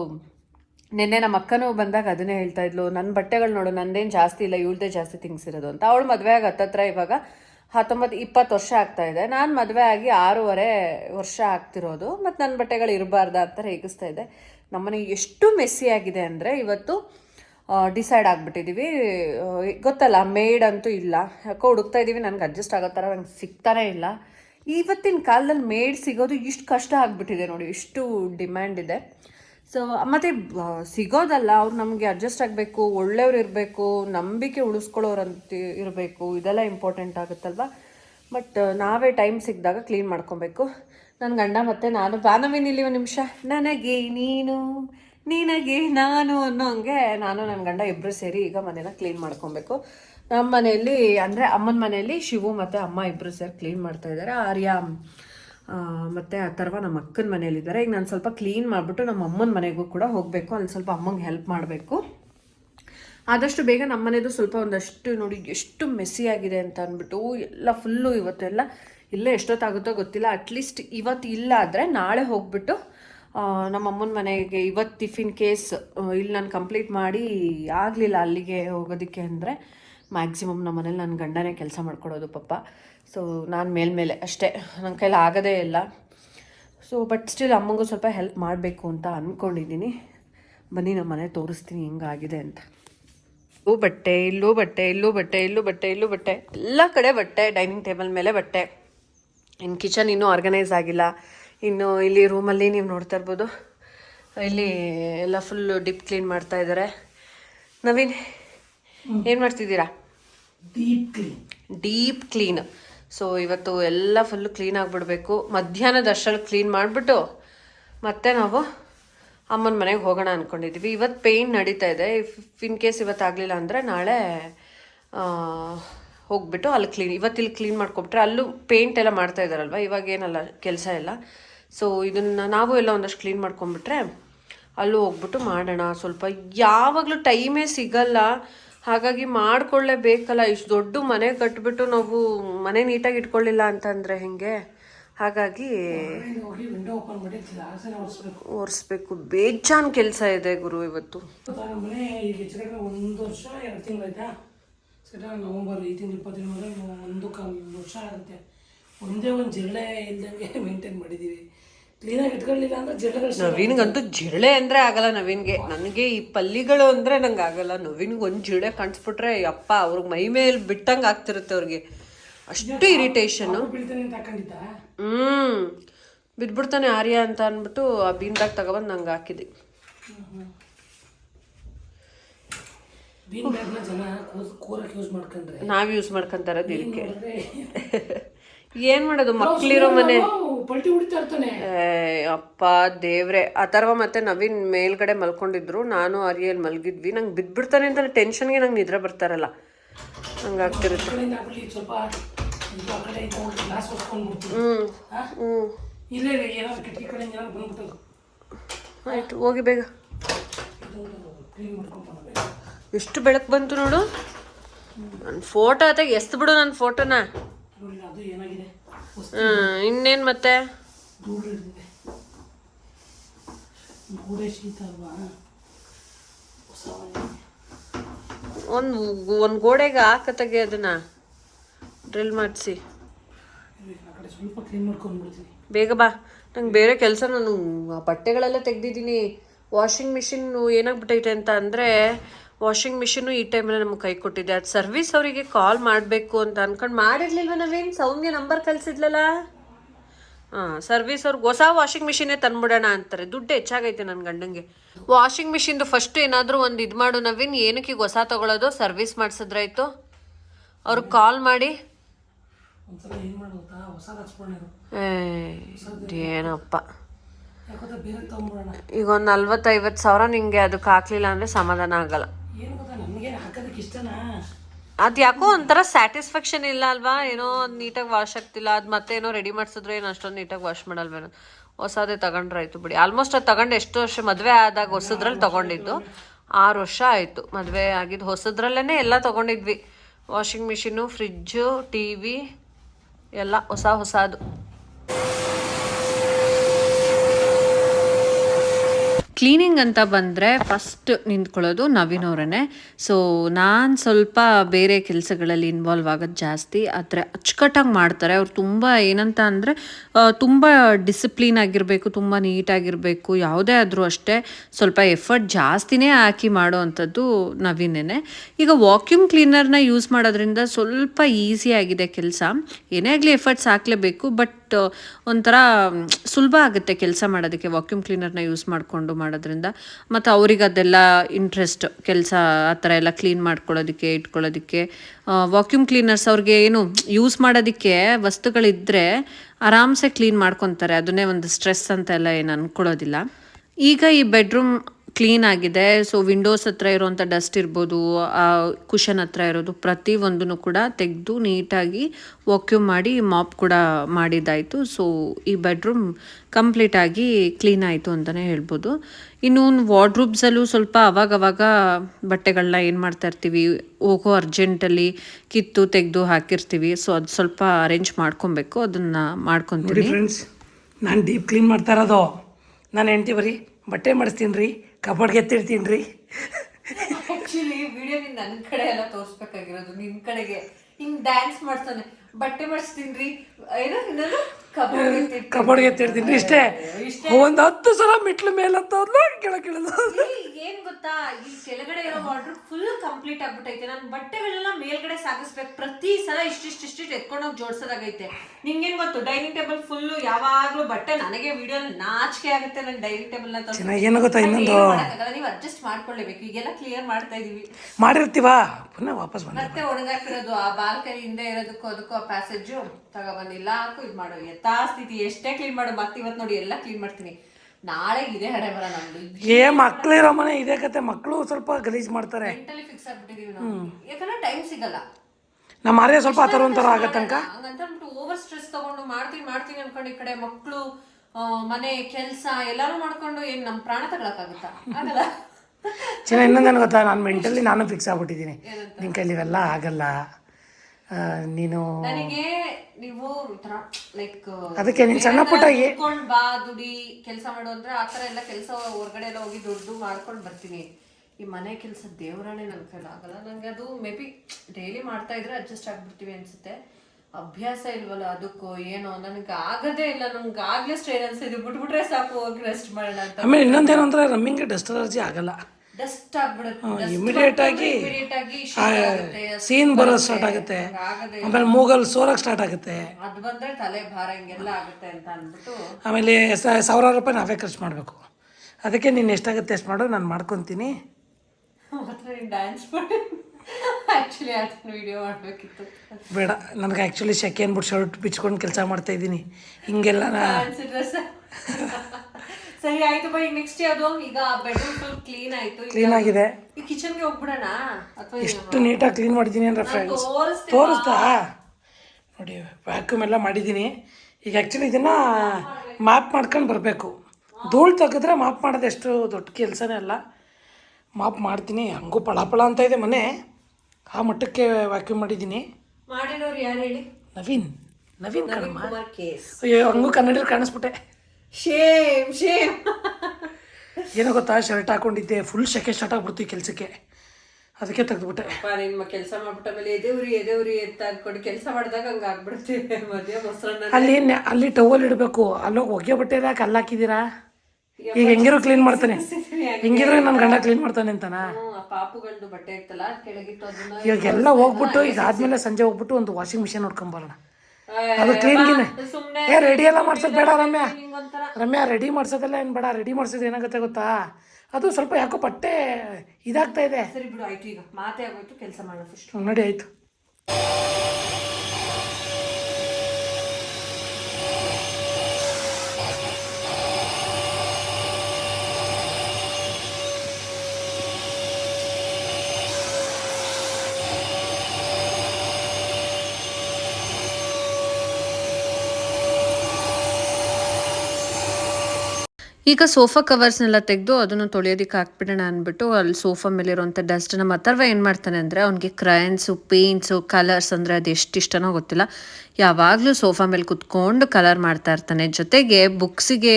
ನಿನ್ನೆ ನಮ್ಮ ಅಕ್ಕನೂ ಬಂದಾಗ ಅದನ್ನೇ ಹೇಳ್ತಾ ಇದ್ಲು. ನನ್ನ ಬಟ್ಟೆಗಳು ನೋಡು, ನಂದೇನು ಜಾಸ್ತಿ ಇಲ್ಲ, ಇವಳದೇ ಜಾಸ್ತಿ ಥಿಂಗ್ಸ್ ಇರೋದು ಅಂತ. ಅವಳು ಮದುವೆ ಆಗಿ ಹತ್ತತ್ರ ಇವಾಗ ಹತ್ತೊಂಬತ್ತು ಇಪ್ಪತ್ತು ವರ್ಷ ಆಗ್ತಾ ಇದೆ. ನಾನು ಮದುವೆ ಆಗಿ ಆರೂವರೆ ವರ್ಷ ಆಗ್ತಿರೋದು ಮತ್ತು ನನ್ನ ಬಟ್ಟೆಗಳು ಇರಬಾರ್ದ ಅಂತ ರೇಗಿಸ್ತಾ ಇದೆ. ನಮ್ಮನೆ ಎಷ್ಟು ಮೆಸ್ಸಿ ಆಗಿದೆ ಅಂದರೆ ಇವತ್ತು ಡಿಸೈಡ್ ಆಗಿಬಿಟ್ಟಿದ್ದೀವಿ ಗೊತ್ತಲ್ಲ ಮೇಡ್ ಅಂತೂ ಇಲ್ಲ. ಯಾಕೋ ಹುಡುಕ್ತಾ ಇದ್ದೀವಿ ನನಗೆ ಅಡ್ಜಸ್ಟ್ ಆಗೋ ಥರ ನಂಗೆ ಸಿಗ್ತಾನೇ ಇಲ್ಲ. ಇವತ್ತಿನ ಕಾಲದಲ್ಲಿ ಮೇಡ್ ಸಿಗೋದು ಇಷ್ಟು ಕಷ್ಟ ಆಗಿಬಿಟ್ಟಿದೆ ನೋಡಿ, ಇಷ್ಟು ಡಿಮ್ಯಾಂಡ್ ಇದೆ. ಸೊ ಮತ್ತು ಸಿಗೋದಲ್ಲ, ಅವ್ರು ನಮಗೆ ಅಡ್ಜಸ್ಟ್ ಆಗಬೇಕು, ಒಳ್ಳೆಯವ್ರು ಇರಬೇಕು, ನಂಬಿಕೆ ಉಳಿಸ್ಕೊಳ್ಳೋರಂತ ಇರಬೇಕು, ಇದೆಲ್ಲ ಇಂಪಾರ್ಟೆಂಟ್ ಆಗುತ್ತಲ್ವ? ಬಟ್ ನಾವೇ ಟೈಮ್ ಸಿಕ್ಕಿದಾಗ ಕ್ಲೀನ್ ಮಾಡ್ಕೊಬೇಕು. ನನ್ನ ಗಂಡ ಮತ್ತು ನಾನು. ಬಾನವಿನಿಲ್ಲಿ ಒಂದು ನಿಮಿಷ. ನನಗೆ ನೀನು ನಿನಗೆ ನಾನು ಅನ್ನೋ ಹಂಗೆ ನಾನು ನನ್ನ ಗಂಡ ಇಬ್ಬರು ಸೇರಿ ಈಗ ಮನೇನ ಕ್ಲೀನ್ ಮಾಡ್ಕೊಬೇಕು. ನಮ್ಮ ಮನೆಯಲ್ಲಿ ಅಂದರೆ ಅಮ್ಮನ ಮನೆಯಲ್ಲಿ ಶಿವು ಮತ್ತು ಅಮ್ಮ ಇಬ್ಬರು ಸೇರಿ ಕ್ಲೀನ್ ಮಾಡ್ತಾ ಇದ್ದಾರೆ ಆರ್ಯ ಆ, ಮತ್ತೆ ಅಥರ್ವ ನಮ್ಮ ಅಕ್ಕನ ಮನೇಲಿದ್ದಾರೆ ಈಗ ನಾನು ಸ್ವಲ್ಪ ಕ್ಲೀನ್ ಮಾಡಿಬಿಟ್ಟು ನಮ್ಮ ಅಮ್ಮನ ಮನೆಗೂ ಕೂಡ ಹೋಗಬೇಕು. ಅಲ್ಲಿ ಸ್ವಲ್ಪ ಅಮ್ಮಂಗೆ ಹೆಲ್ಪ್ ಮಾಡಬೇಕು. ಆದಷ್ಟು ಬೇಗ ನಮ್ಮ ಮನೆಯದು ಸ್ವಲ್ಪ ಒಂದಷ್ಟು ನೋಡಿ ಎಷ್ಟು ಮೆಸ್ಸಿ ಆಗಿದೆ ಅಂತ ಅಂದ್ಬಿಟ್ಟು ಎಲ್ಲ ಫುಲ್ಲು ಇವತ್ತೆಲ್ಲ ಇಲ್ಲೇ ಎಷ್ಟೊತ್ತಾಗುತ್ತೋ ಗೊತ್ತಿಲ್ಲ. ಅಟ್ಲೀಸ್ಟ್ ಇವತ್ತು ಇಲ್ಲ ಆದರೆ ನಾಳೆ ಹೋಗ್ಬಿಟ್ಟು ಆ, ನಮ್ಮ ಅಮ್ಮನ ಮನೆಗೆ ಇವತ್ತು ಟಿಫಿನ್ ಕೇಸ್ ಇಲ್ಲಿ ನಾನು ಕಂಪ್ಲೀಟ್ ಮಾಡಿ ಆಗಲಿಲ್ಲ ಅಲ್ಲಿಗೆ ಹೋಗೋದಕ್ಕೆ ಅಂದರೆ ಮ್ಯಾಕ್ಸಿಮಮ್ ನಮ್ಮ ಮನೇಲಿ ನನ್ನ ಗಂಡನೇ ಕೆಲಸ ಮಾಡ್ಕೊಡೋದು ಪಪ್ಪ ಸೊ ನಾನು ಮೇಲ್ಮೇಲೆ ಅಷ್ಟೇ. ನನ್ನ ಕೈಲಿ ಆಗೋದೇ ಇಲ್ಲ. ಸೊ ಬಟ್ ಸ್ಟಿಲ್ ಅಮ್ಮಂಗೂ ಸ್ವಲ್ಪ ಹೆಲ್ಪ್ ಮಾಡಬೇಕು ಅಂತ ಅಂದ್ಕೊಂಡಿದ್ದೀನಿ ಬನ್ನಿ ನಮ್ಮ ಮನೆ ತೋರಿಸ್ತೀನಿ ಹೆಂಗಾಗಿದೆ ಅಂತ. ಇಲ್ಲೂ ಬಟ್ಟೆ ಇಲ್ಲೂ ಬಟ್ಟೆ ಇಲ್ಲೂ ಬಟ್ಟೆ ಇಲ್ಲೂ ಬಟ್ಟೆ ಇಲ್ಲೂ ಬಟ್ಟೆ. ಎಲ್ಲ ಕಡೆ ಬಟ್ಟೆ, ಡೈನಿಂಗ್ ಟೇಬಲ್ ಮೇಲೆ ಬಟ್ಟೆ. ಇನ್ನು ಕಿಚನ್ ಇನ್ನೂ ಆರ್ಗನೈಸ್ ಆಗಿಲ್ಲ. ಇನ್ನು ಇಲ್ಲಿ ರೂಮಲ್ಲಿ ನೀವು ನೋಡ್ತಾ ಇರ್ಬೋದು. ಇಲ್ಲಿ ಎಲ್ಲ ಫುಲ್ಲು ಡಿಪ್ ಕ್ಲೀನ್ ಮಾಡ್ತಾ ಇದ್ದಾರೆ ನವೀನ್ ಏನು ಮಾಡ್ತಿದ್ದೀರಾ? Deep clean deep clean so ಇವತ್ತು ಎಲ್ಲ ಫುಲ್ಲು ಕ್ಲೀನ್ ಆಗಿಬಿಡ್ಬೇಕು. ಮಧ್ಯಾಹ್ನದ ಅಷ್ಟರಲ್ಲಿ ಕ್ಲೀನ್ ಮಾಡಿಬಿಟ್ಟು ಮತ್ತೆ ನಾವು ಅಮ್ಮನ ಮನೆಗೆ ಹೋಗೋಣ ಅಂದ್ಕೊಂಡಿದ್ದೀವಿ ಇವತ್ತು ಪೇಯ್ನ್ ನಡೀತಾ ಇದೆ. ಇಫ್ ಇನ್ ಕೇಸ್ ಇವತ್ತು ಆಗಲಿಲ್ಲ ಅಂದರೆ ನಾಳೆ ಹೋಗ್ಬಿಟ್ಟು ಅಲ್ಲಿ ಕ್ಲೀನ್ ಇವತ್ತಿಲ್ಲಿ ಕ್ಲೀನ್ ಮಾಡ್ಕೊಬಿಟ್ರೆ ಅಲ್ಲೂ ಪೇಂಟ್ ಎಲ್ಲ ಮಾಡ್ತಾ ಇದ್ದಾರಲ್ವ ಇವಾಗ ಏನಲ್ಲ ಕೆಲಸ ಇಲ್ಲ. ಸೊ ಇದನ್ನು ನಾವು ಎಲ್ಲ ಒಂದಷ್ಟು ಕ್ಲೀನ್ ಮಾಡ್ಕೊಂಡ್ಬಿಟ್ರೆ ಅಲ್ಲೂ ಹೋಗ್ಬಿಟ್ಟು ಮಾಡೋಣ. ಸ್ವಲ್ಪ ಯಾವಾಗಲೂ ಟೈಮೇ ಸಿಗಲ್ಲ. ಹಾಗಾಗಿ ಮಾಡ್ಕೊಳ್ಳೇಬೇಕಲ್ಲ. ಇಷ್ಟು ದೊಡ್ಡ ಮನೆ ಕಟ್ಬಿಟ್ಟು ನಾವು ಮನೆ ನೀಟಾಗಿ ಇಟ್ಕೊಳ್ಳಿಲ್ಲ ಅಂತಂದರೆ ಹೆಂಗೆ? ಹಾಗಾಗಿ ಒರೆಸ್ಬೇಕು ಬೇಜಾನ್ ಕೆಲಸ ಇದೆ ಗುರು ಇವತ್ತು. ನವಂಬರ್ ಈ ತಿಂಗಳು ಇಪ್ಪತ್ತೈದು ಒಂದು ವರ್ಷ ಆಗುತ್ತೆ ಒಂದೇ ಒಂದು ಜಿರಳೆ ಇಲ್ದಂಗೆ ಮೇಂಟೈನ್ ಮಾಡಿದ್ದೀವಿ ಕ್ಲೀನಾಗಿ ಇಟ್ಕೊಳ್ಳಿಲ್ಲ ಅಂದ್ರೆ ಜಿರಳೆಗಳು ನವೀನ್ಗಂತೂ ಜಿರಳೆ ಅಂದ್ರೆ ಆಗಲ್ಲ ನವೀನ್ಗೆ. ನನಗೆ ಈ ಪಲ್ಲಿಗಳು ಅಂದ್ರೆ ನಂಗೆ ಆಗಲ್ಲ. ನವೀನ್ಗೆ ಒಂದು ಜಿರಳೆ ಕಾಣಿಸ್ಬಿಟ್ರೆ ಅಪ್ಪ ಅವ್ರಿಗೆ ಮೈ ಮೇಲೆ ಬಿಟ್ಟಂಗೆ ಆಗ್ತಿರುತ್ತೆ ಅವ್ರಿಗೆ. ಅಷ್ಟು ಇರಿಟೇಷನ್ ಹ್ಞೂ ಬೀಳ್ತಾನೆ ಅಂತ ಹಾಕೊಂಡಿದ್ದ? ಹ್ಮ್. ಬಿದ್ಬಿಡ್ತಾನೆ ಆರ್ಯ ಅಂತ ಅಂದ್ಬಿಟ್ಟು ಆ ಬೀನ್ದಾಗ ತಗೊಬಂದು ನಂಗೆ ಹಾಕಿದೆ. ಬೀನ್ ಬ್ಯಾಗ್ನ ಜನ ಕೂರ್ ಕೂರಕ್ಕೆ ಯೂಸ್ ಮಾಡ್ಕೊಂಡ್ರೆ. ನಾವ್ ಯೂಸ್ ಮಾಡ್ಕೊಂತಾರೆ ಇದಕ್ಕೆ ಏನ್ ಮಾಡೋದು? ಮಕ್ಳಿರೋ ಮನೆ ಪಲ್ಟಿ ಹೊಡಿತಾ ಇರ್ತಾನೆ. ಏ, ಅಪ್ಪ ದೇವ್ರೆ. ಅಥರ್ವ ಮತ್ತೆ ನವೀನ್ ಮೇಲ್ಗಡೆ ಮಲ್ಕೊಂಡಿದ್ರು. ನಾನು ಅರಿಯಲ್ಲಿ ಮಲ್ಗಿದ್ವಿ. ನಂಗೆ ಬಿದ್ಬಿಡ್ತಾನೆ ಅಂತ ಟೆನ್ಷನ್ಗೆ ನಂಗೆ ನಿದ್ರೆ ಬರ್ತಾರಲ್ಲ. ಹಂಗಾಗ್ತಿರುತ್ತೆ ಆಯ್ತು ಹೋಗಿ ಬೇಗ. ಎಷ್ಟು ಬೆಳಕು ಬಂತು ನೋಡು? ನನ್ನ ಫೋಟೋ ಆತಾಗ ಎಸ್ತು ಬಿಡು ನನ್ನ ಫೋಟೋನ ಇನ್ನೇನು ಮತ್ತೆ? ಒಂದ್ ಒಂದ್ ಗೋಡೆಗೆ ಹಾಕತ್ತಾಗೆ ಅದನ್ನ. ಡ್ರಿಲ್ ಮಾಡಿಸಿ. ಬೇಗ ಬಾ. ನಂಗೆ ಬೇರೆ ಕೆಲಸ ನಾನು ಬಟ್ಟೆಗಳೆಲ್ಲ ತೆಗ್ದಿದ್ದೀನಿ. ವಾಷಿಂಗ್ ಮಿಷಿನ್ ಏನಾಗ್ಬಿಟ್ಟೈತೆ ಅಂತ ಅಂದರೆ ವಾಷಿಂಗ್ ಮಿಷಿನು ಈ ಟೈಮಲ್ಲಿ ನಮ್ಗೆ ಕೈ ಕೊಟ್ಟಿದೆ. ಅದು ಸರ್ವಿಸ್ ಅವರಿಗೆ ಕಾಲ್ ಮಾಡಬೇಕು ಅಂತ ಅನ್ಕೊಂಡು ಮಾಡಿರ್ಲಿಲ್ವ ನಾವೇನು? ಸೌಮ್ಯ ನಂಬರ್ ಕಲ್ಸಿದ್ಲಲ್ಲ ಹಾಂ ಸರ್ವಿಸ್ ಅವ್ರಿಗೆ ಹೊಸ ವಾಷಿಂಗ್ ಮಿಷಿನೇ ತಂದ್ಬಿಡೋಣ ಅಂತಾರೆ. ದುಡ್ಡು ಹೆಚ್ಚಾಗೈತೆ ನನ್ನ ಗಂಡಂಗೆ. ವಾಷಿಂಗ್ ಮಿಷಿನ್ದು ಫಸ್ಟ್ ಏನಾದರೂ ಒಂದು ಇದು ಮಾಡು ನವೀನ್. ಏನಕ್ಕೆ ಈಗ ಹೊಸ ತಗೊಳ್ಳೋದು ಸರ್ವಿಸ್ ಮಾಡಿಸಿದ್ರಾಯ್ತು ಅವ್ರಿಗೆ ಕಾಲ್ ಮಾಡಿ. ಏನಪ್ಪ. ಈಗ ಒಂದು ನಲ್ವತ್ತೈವತ್ತು ಸಾವಿರ ನಿಂಗೆ ಅದಕ್ಕೆ ಹಾಕ್ಲಿಲ್ಲ ಅಂದರೆ ಸಮಾಧಾನ ಆಗಲ್ಲ ಏನು ಗೊತ್ತಾ ನನಗೆ ಹಾಕೋದಕ್ಕೆ ಇಷ್ಟನಾ ಅದು ಯಾಕೋ ಒಂಥರ ಸ್ಯಾಟಿಸ್ಫ್ಯಾಕ್ಷನ್ ಇಲ್ಲ ಅಲ್ವಾ? ಏನೋ ನೀಟಾಗಿ ವಾಶ್ ಆಗ್ತಿಲ್ಲ. ಅದು ಮತ್ತೆ ಏನೋ ರೆಡಿ ಮಾಡಿಸಿದ್ರೆ ಏನು ಅಷ್ಟೊಂದು ನೀಟಾಗಿ ವಾಶ್ ಮಾಡಲ್ವೇನೋ. ಹೊಸದೇ ತಗೊಂಡ್ರಾಯ್ತು ಬಿಡಿ. ಆಲ್ಮೋಸ್ಟ್ ಅದು ತಗೊಂಡು ಎಷ್ಟು ವರ್ಷ ಮದುವೆ ಆದಾಗ ಹೊಸದ್ರಲ್ಲಿ ತಗೊಂಡಿದ್ದು. ಆರು ವರ್ಷ ಆಯಿತು ಮದುವೆ ಆಗಿದ್ದು ಹೊಸದ್ರಲ್ಲೇ ಎಲ್ಲ ತಗೊಂಡಿದ್ವಿ. Washing machine fridge T V ಎಲ್ಲ ಹೊಸ ಹೊಸದು. ಕ್ಲೀನಿಂಗ್ ಅಂತ ಬಂದರೆ ಫಸ್ಟ್ ನಿಂತ್ಕೊಳ್ಳೋದು ನವೀನ್ ಅವರೇ ಸೊ ನಾನು ಸ್ವಲ್ಪ ಬೇರೆ ಕೆಲಸಗಳಲ್ಲಿ ಇನ್ವಾಲ್ವ್ ಆಗೋದು ಜಾಸ್ತಿ. ಆದರೆ ಅಚ್ಚುಕಟ್ಟಾಗಿ ಮಾಡ್ತಾರೆ. ಅವ್ರು ತುಂಬ ಏನಂತ ಅಂದರೆ ತುಂಬ ಡಿಸಿಪ್ಲಿನ್ ಆಗಿರಬೇಕು, ತುಂಬ ನೀಟಾಗಿರಬೇಕು ಯಾವುದೇ ಆದರೂ ಅಷ್ಟೇ ಸ್ವಲ್ಪ ಎಫರ್ಟ್ ಜಾಸ್ತಿನೇ ಹಾಕಿ ಮಾಡೋ ಅಂಥದ್ದು ನವೀನೇ ಈಗ ವಾಕ್ಯೂಮ್ ಕ್ಲೀನರ್ನ ಯೂಸ್ ಮಾಡೋದ್ರಿಂದ ಸ್ವಲ್ಪ ಈಸಿ ಆಗಿದೆ ಕೆಲಸ. ಏನೇ ಆಗಲಿ ಎಫರ್ಟ್ಸ್ ಹಾಕಲೇಬೇಕು ಬಟ್ ಒಂಥರ ಸುಲಭ ಆಗುತ್ತೆ ಕೆಲಸ ಮಾಡೋದಕ್ಕೆ ವಾಕ್ಯೂಮ್ ಕ್ಲೀನರ್ನ ಯೂಸ್ ಮಾಡಿಕೊಂಡು ಮಾಡೋದ್ರಿಂದ. ಮತ್ತು ಅವ್ರಿಗೆ ಅದೆಲ್ಲ ಇಂಟ್ರೆಸ್ಟ್ ಕೆಲಸ ಆ ಥರ ಎಲ್ಲ ಕ್ಲೀನ್ ಮಾಡ್ಕೊಳ್ಳೋದಕ್ಕೆ, ಇಟ್ಕೊಳ್ಳೋದಕ್ಕೆ. ವಾಕ್ಯೂಮ್ ಕ್ಲೀನರ್ಸ್ ಅವ್ರಿಗೆ ಏನು ಯೂಸ್ ಮಾಡೋದಕ್ಕೆ ವಸ್ತುಗಳಿದ್ದರೆ ಆರಾಮ್ಸೆ ಕ್ಲೀನ್ ಮಾಡ್ಕೊತಾರೆ. ಅದನ್ನೇ ಒಂದು ಸ್ಟ್ರೆಸ್ ಅಂತ ಎಲ್ಲ ಏನು ಅಂದ್ಕೊಳ್ಳೋದಿಲ್ಲ ಈಗ ಈ ಬೆಡ್ರೂಮ್ ಕ್ಲೀನ್ ಆಗಿದೆ. ಸೊ ವಿಂಡೋಸ್ ಹತ್ರ ಇರುವಂಥ ಡಸ್ಟ್ ಇರ್ಬೋದು ಕುಷನ್ ಹತ್ರ ಇರೋದು ಪ್ರತಿ ಒಂದನ್ನು ಕೂಡ ತೆಗೆದು ನೀಟಾಗಿ ವಾಕ್ಯೂಮ್ ಮಾಡಿ ಮಾಪ್ ಕೂಡ ಮಾಡಿದ್ದಾಯಿತು. ಸೊ ಈ ಬೆಡ್ರೂಮ್ ಕಂಪ್ಲೀಟಾಗಿ ಕ್ಲೀನ್ ಆಯಿತು ಅಂತಲೇ ಹೇಳ್ಬೋದು. ಇನ್ನು ವಾರ್ಡ್ರೂಬ್ಸಲ್ಲೂ ಸ್ವಲ್ಪ ಅವಾಗವಾಗ ಬಟ್ಟೆಗಳನ್ನ ಏನು ಮಾಡ್ತಾ ಇರ್ತೀವಿ, ಹೋಗೋ ಅರ್ಜೆಂಟಲ್ಲಿ ಕಿತ್ತು ತೆಗೆದು ಹಾಕಿರ್ತೀವಿ. ಸೊ ಅದು ಸ್ವಲ್ಪ ಅರೇಂಜ್ ಮಾಡ್ಕೊಬೇಕು. ಅದನ್ನು ಮಾಡ್ಕೊತೀವಿ ಫ್ರೆಂಡ್ಸ್ ನಾನು ಡೀಪ್ ಕ್ಲೀನ್ ಮಾಡ್ತಾ ಇರೋದು. ನಾನು ಹೆಂಡ್ತಿ ಬರೀ ಬಟ್ಟೆ ಮಾಡಿಸ್ತೀನಿ ರೀ. ಕಬಡ್ಗೆ ಎತ್ತಿಡ್ತೀನಿ ರೀ. ಆಕ್ಚುಲಿ ವಿಡಿಯೋ ನನ್ನ ಕಡೆ ಎಲ್ಲ ತೋರ್ಸ್ಬೇಕಾಗಿರೋದು. ನಿನ್ ಕಡೆಗೆ ಹಿಂಗ್ ಡ್ಯಾನ್ಸ್ ಮಾಡ್ತಾನೆ ಬಟ್ಟೆ ಮಾಡಿಸ್ತೀನ್ರಿ ಏನೋ ಇನ್ನೊಂದು ಕಬಡ್ಡಿ ಎತ್ತಿರ್ತೀನಿ ಇಷ್ಟೇ. ಒಂದು ಹತ್ತು ಸಲ ಮೆಟ್ಲು ಮೇಲೆ ಹತ್ತೋದ್ಲು ಕೆಳಗೆ ಇಳಿದು ಏನ್ ಗೊತ್ತಾ? ಈ ಕೆಳಗಡೆ ಇರೋ ಬಾರ್ಡರ್ ಫುಲ್ ಕಂಪ್ಲೀಟ್ ಆಗ್ಬಿಟ್ಟೈತೆ. ನನ್ ಬಟ್ಟೆಗಳೆಲ್ಲ ಮೇಲ್ಗಡೆ ಸಾಗಿಸ್ಬೇಕು. ಪ್ರತಿ ಸಲ ಇಷ್ಟಿಷ್ಟು ಇಷ್ಟಿಷ್ಟು ಎತ್ಕೊಂಡೋಗಿ ಜೋಡ್ಸೋದಾಗೈತೆ. ನಿಂಗೇನ್ ಗೊತ್ತು? ಡೈನಿಂಗ್ ಟೇಬಲ್ ಫುಲ್ ಯಾವಾಗ್ಲೂ ಬಟ್ಟೆ ನನಗೆ ವಿಡಿಯೋ ನಾಚಿಕೆ ಆಗುತ್ತೆ ನನ್ ಡೈನಿಂಗ್ ಟೇಬಲ್ನ. ಚೆನ್ನಾಗಿ ಏನು ಗೊತ್ತಾ ಇನ್ನೊಂದು? ನೀವು ಅಡ್ಜಸ್ಟ್ ಮಾಡ್ಕೊಳ್ಳೇಬೇಕು. ಈಗೆಲ್ಲ ಕ್ಲಿಯರ್ ಮಾಡ್ತಾ ಇದೀವಿ. ಮಾಡಿರ್ತೀವಾ? ಪುನಃ ವಾಪಸ್ ಬಂದೆ ಮತ್ತೆ ಒಣಗಾಕಿರೋದು ಆ ಬಾಲ್ಕನಿ ಹಿಂದೆ ಇರೋದಕ್ಕೂ ಅದಕ್ಕೂ ಆ ಪ್ಯಾಸೇಜು ತಗೊಬಂದು ಇಲ್ಲ ಹಾಕು ಇದು ಮಾಡು ಯಥಾ ಸ್ಥಿತಿ ಎಷ್ಟೇ ಕ್ಲೀನ್ ಮಾಡು ಮತ್ತೆ ಇವತ್ತು ನೋಡಿ ಎಲ್ಲ ಕ್ಲೀನ್ ಮಾಡ್ತೀನಿ. ನಾಳೆ ಇದೇ ಹಡೆ ಬರ ನಮ್ದು. ಏ ಮಕ್ಳಿರೋ ಮನೆ ಇದೇ ಕತೆ. ಮಕ್ಕಳು ಸ್ವಲ್ಪ ಗಲೀಜ್ ಮಾಡ್ತಾರೆ. ಮೆಂಟಲಿ ಫಿಕ್ಸ್ ಆಗ್ಬಿಟ್ಟಿದೀವಿ ನಾವು. ಯಾಕಂದ್ರೆ ಟೈಮ್ ಸಿಗಲ್ಲ. ನಮ್ಮ ಆರ್ಯ ಸ್ವಲ್ಪ ಆ ಥರ ಒಂಥರ ಆಗೋ ತನಕ ಹಂಗಂತ ಅಂದ್ಬಿಟ್ಟು ಓವರ್ ಸ್ಟ್ರೆಸ್ ತಗೊಂಡು ಮಾಡ್ತೀನಿ ಮಾಡ್ತೀನಿ ಅನ್ಕೊಂಡು ಈ ಕಡೆ ಮಕ್ಕಳು ಮನೆ ಕೆಲಸ ಎಲ್ಲಾನು ಮಾಡ್ಕೊಂಡು ಏನ್ ನಮ್ ಪ್ರಾಣ ತಗೊಳಕ್ಕಾಗುತ್ತಾ? ಆಗಲ್ಲ. ಚೆನ್ನಾಗಿ ಇನ್ನೊಂದೇನು ಗೊತ್ತಾ? ನಾನು ಮೆಂಟಲಿ ನಾನು ಫಿಕ್ಸ್ ಆಗ್ಬಿಟ್ಟಿದ್ದೀನಿ. ನಿನ್ನ ಕೈಲಿ ಇವೆಲ್ಲ ಆಗಲ್ಲ. ನೀನು ನನಗೆ ನೀವು ಲೈಕ್ ಅದಕ್ಕೆ ನೀನ್ ಸಣ್ಣ ಪುಟ್ಟ ಏ ಬಾ ದುಡಿ ಕೆಲಸ ಮಾಡು ಅಂದ್ರೆ ಆ ತರ ಎಲ್ಲ ಕೆಲಸ ಹೊರಗಡೆ ಎಲ್ಲ ಹೋಗಿ ದುಡ್ಡು ಮಾಡ್ಕೊಂಡು ಬರ್ತೀನಿ. ಈ ಮನೆ ಕೆಲಸ ದೇವರಾಣೆ ನನ್ನ ಕೈಲಿ ಆಗಲ್ಲ. ನಂಗೆ ಅದು ಮೇ ಬಿ ಡೈಲಿ ಮಾಡ್ತಾ ಇದ್ರೆ ಅಡ್ಜಸ್ಟ್ ಆಗ್ಬಿಡ್ತೀವಿ ಅನ್ಸುತ್ತೆ. ಅಭ್ಯಾಸ ಇಲ್ವಲ್ಲ ಅದಕ್ಕೂ ಏನೋ ನನಗೆ ಆಗದೇ ಇಲ್ಲ. ನಮ್ಗೆ ಆಗ್ಲೇ ಸ್ಟ್ರೈನ್ ಅನ್ಸಿದ್ದು. ಬಿಟ್ಬಿಟ್ರೆ ಸಾಕು ಹೋಗಿ ರೆಸ್ಟ್ ಮಾಡೋಣ ಅಂತ. ಆಮೇಲೆ ಇನ್ನೊಂದೇನು ಅಂದ್ರೆ ರಮ್ಮಿಂಗ್ ಡಸ್ಟ್ ಅಲರ್ಜಿ ಆಗಲ್ಲ. ಡಸ್ಟ್ ಆಗ್ಬಿಡುತ್ತೆ ಇಮಿಡಿಯೇಟ್ ಆಗಿ ಇಮಿಡಿಯೇಟ್ ಆಗಿ ಸೀನ್ ಬರೋದು ಸ್ಟಾರ್ಟ್ ಆಗುತ್ತೆ. ಆಮೇಲೆ ಮೂಗಲ್ ಸೋರಕ್ಕೆ ಸ್ಟಾರ್ಟ್ ಆಗುತ್ತೆ. ಅದು ಬಂದ್ರೆ ತಲೆ ಭಾರ ಹಿಂಗೆಲ್ಲ ಆಗುತ್ತೆ ಅಂತ ಅಂದ್ಬಿಟ್ಟು ಆಮೇಲೆ ಸಾವಿರಾರು ರೂಪಾಯಿ ನಾವೇ ಖರ್ಚು ಮಾಡಬೇಕು. ಅದಕ್ಕೆ ನೀನು ಎಷ್ಟಾಗುತ್ತೆ ಎಷ್ಟು ಮಾಡೋ ನಾನು ಮಾಡ್ಕೊತೀನಿ. ಡ್ಯಾನ್ಸ್ ಮಾಡಿ. ಆ್ಯಕ್ಚುಲಿ ಅದನ್ನು ವಿಡಿಯೋ ಮಾಡಬೇಕಿತ್ತು. ಬೇಡ ನನಗೆ ಆ್ಯಕ್ಚುಲಿ ಶೆಕೆ ಅಂದ್ಬಿಟ್ಟು ಶರ್ಟ್ ಬಿಚ್ಕೊಂಡು ಕೆಲಸ ಮಾಡ್ತಾ ಇದ್ದೀನಿ. ಹಿಂಗೆಲ್ಲ ಡ್ರೆಸ್ ಸರಿ ಆಯ್ತು ಬೈ ನೆಕ್ಸ್ಟ್ ಯಾವುದು? ಈಗ ಬೆಡ್ರೂಮ್ ಫುಲ್ ಕ್ಲೀನ್ ಆಯ್ತು. ಕ್ಲೀನ್ ಆಗಿದೆ. ಈ ಕಿಚನ್ಗೆ ಹೋಗ್ಬಿಡೋಣ? ಅಥವಾ ಎಷ್ಟು ನೀಟಾಗಿ ಕ್ಲೀನ್ ಮಾಡಿದ್ದೀನಿ ಅಂದ್ರೆ ಫ್ರೆಂಡ್ಸ್ ತೋರಿಸ್ತಾ? ನೋಡಿ ವ್ಯಾಕ್ಯೂಮ್ ಎಲ್ಲ ಮಾಡಿದ್ದೀನಿ ಈಗ ಆ್ಯಕ್ಚುಲಿ ಇದನ್ನು ಮ್ಯಾಪ್ ಮಾಡ್ಕೊಂಡು ಬರಬೇಕು. ಧೂಳು ತೆಗೆದ್ರೆ ಮಾಪ್ ಮಾಡೋದು ಎಷ್ಟು ದೊಡ್ಡ ಕೆಲಸನೇ ಅಲ್ಲ. ಮಾಪ್ ಮಾಡ್ತೀನಿ. ಹಂಗೂ ಪಳಪಳ ಅಂತ ಇದೆ ಮನೆ. ಆ ಮಟ್ಟಕ್ಕೆ ವ್ಯಾಕ್ಯೂಮ್ ಮಾಡಿದ್ದೀನಿ ಮಾಡಿರೋರು ಯಾರು ಹೇಳಿ? ನವೀನ್. ನವೀನ್ ಕಣಮ್ಮ. ಅಯ್ಯೋ ಹಂಗೂ ಕನ್ನಡದಲ್ಲಿ ಕಾಣಿಸ್ಬಿಟ್ಟೆ. ಶೇಮ್ ಶೇಮ್ ಏನೋ ಗೊತ್ತಾ ಶರ್ಟ್ ಹಾಕೊಂಡಿದ್ದೆ ಫುಲ್ ಶೆಕೆ ಶರ್ಟ್ ಆಗ್ಬಿಡ್ತು ಕೆಲಸಕ್ಕೆ. ಅದಕ್ಕೆ ತೆಗೆದ್ಬಿಟ್ಟೆ. ನಿಮ್ಮ ಕೆಲಸ ಮಾಡ್ಬಿಟ್ಟ ಮೇಲೆ ಎದೇವ್ರಿ ಎದೇವ್ರಿ ಅಂತ ಅನ್ಕೊಂಡು ಕೆಲಸ ಮಾಡಿದಾಗ ಹಂಗೆ ಆಗ್ಬಿಡ್ತೀವಿ ಮಧ್ಯ ಮೊಸರನ್ನ ಅಲ್ಲಿ ನೆ- ಅಲ್ಲಿ ಟವಲ್ ಇಡಬೇಕು. ಅಲ್ಲೋಗಿ ಒಗೆ ಬಟ್ಟೆ ಕಲ್ಲು ಹಾಕಿದ್ದೀರಾ? ಈಗ ಹೆಂಗಿರೋ ಕ್ಲೀನ್ ಮಾಡ್ತಾನೆ. ಹೆಂಗಿದ್ರೆ ನನ್ನ ಗಂಡ ಕ್ಲೀನ್ ಮಾಡ್ತಾನೆ ಅಂತಾನ? ಹ್ಮ್, ಆ ಪಾಪುಗಳ್ದು ಬಟ್ಟೆ ಇತ್ತಲ್ಲ ಕೆಳಗಿಟ್ಟು ಅದನ್ನ ಇವಾಗ ಎಲ್ಲ ಹೋಗ್ಬಿಟ್ಟು ಈಗ ಆದ್ಮೇಲೆ ಸಂಜೆ ಹೋಗ್ಬಿಟ್ಟು ಒಂದು ವಾಷಿಂಗ್ ಮಿಷಿನ್ ನೋಡ್ಕೊಂಬರೋಣ ಅದು ಕ್ಲೀನ್ ಗಿನ್. ಏ ರೆಡಿ ಎಲ್ಲ ಮಾಡ್ಸೋದು ಬೇಡ ರಮ್ಯಾ. ರಮ್ಯಾ ರೆಡಿ ಮಾಡ್ಸೋದೆಲ್ಲ ಏನು ಬೇಡ ರೆಡಿ ಮಾಡ್ಸೋದು ಏನಾಗುತ್ತೆ ಗೊತ್ತಾ? ಅದು ಸ್ವಲ್ಪ ಯಾಕೋ ಬಟ್ಟೆ ಇದಾಗ್ತಾ ಇದೆ. ಸರಿ ಬಿಡು ಆಯ್ತು ಈಗ. ಮಾತೇ ಆಗೋಯ್ತು ಕೆಲಸ ಮಾಡೋದು ನೋಡಿ ಆಯ್ತು. ಈಗ ಸೋಫಾ ಕವರ್ಸ್ನೆಲ್ಲ ತೆಗೆದು ಅದನ್ನು ತೊಳೆಯೋದಕ್ಕೆ ಹಾಕ್ಬಿಡೋಣ ಅಂದ್ಬಿಟ್ಟು ಅಲ್ಲಿ ಸೋಫಾ ಮೇಲಿರುವಂಥ ಡಸ್ಟ್ ನಮ್ಮ ಅಥರ್ವ ಏನು ಮಾಡ್ತಾನೆ ಅಂದರೆ ಅವ್ನಿಗೆ ಕ್ರಯನ್ಸು ಪೇಂಟ್ಸು ಕಲರ್ಸ್ ಅಂದರೆ ಅದು ಎಷ್ಟು ಇಷ್ಟನೋ ಗೊತ್ತಿಲ್ಲ. ಯಾವಾಗಲೂ ಸೋಫಾ ಮೇಲೆ ಕುತ್ಕೊಂಡು ಕಲರ್ ಮಾಡ್ತಾ ಇರ್ತಾನೆ. ಜೊತೆಗೆ ಬುಕ್ಸಿಗೆ